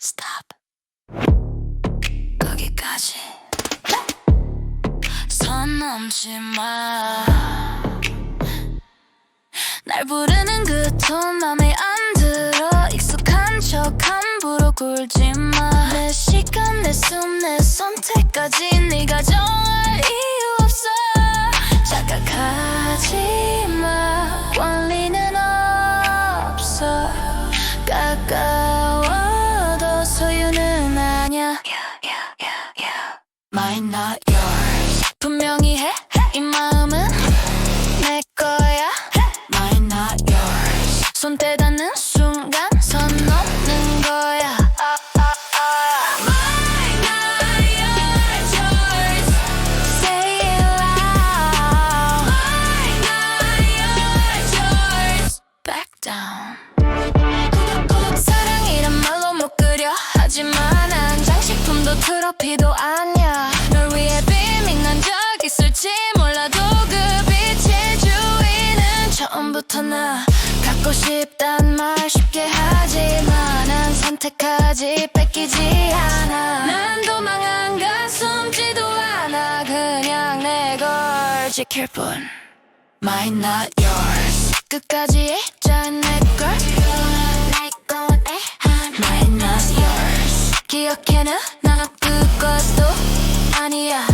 Stop. 거기까지. 선 넘지 마. 날 부르는 그톤 맘에 안 들어 익숙한 척 함부로 굴지 마. 내 시간 내 숨 내 선택까지 네가 정할 이유 없어. 착각하지 Mine not yours. 분명히 해. 이 마음은 내 거야. Mine not yours. 손대 닿는 순간 선 넘는 거야. Mine not yours, yours. Say it loud. Mine not yours, yours. Back down. 트로피도 아니야. 널 위해 비밍한 적 있을지 몰라도 그 빛의 주인은 처음부터 나. 갖고 싶단 말 쉽게 하지만 난 선택하지 뺏기지 않아. 난 도망 안가 숨지도 않아. 그냥 내 걸 지킬 뿐. Mine not yours. 끝까지 있자 내걸. 내건 Mine not yours. 기억해는 나 그것도 아니야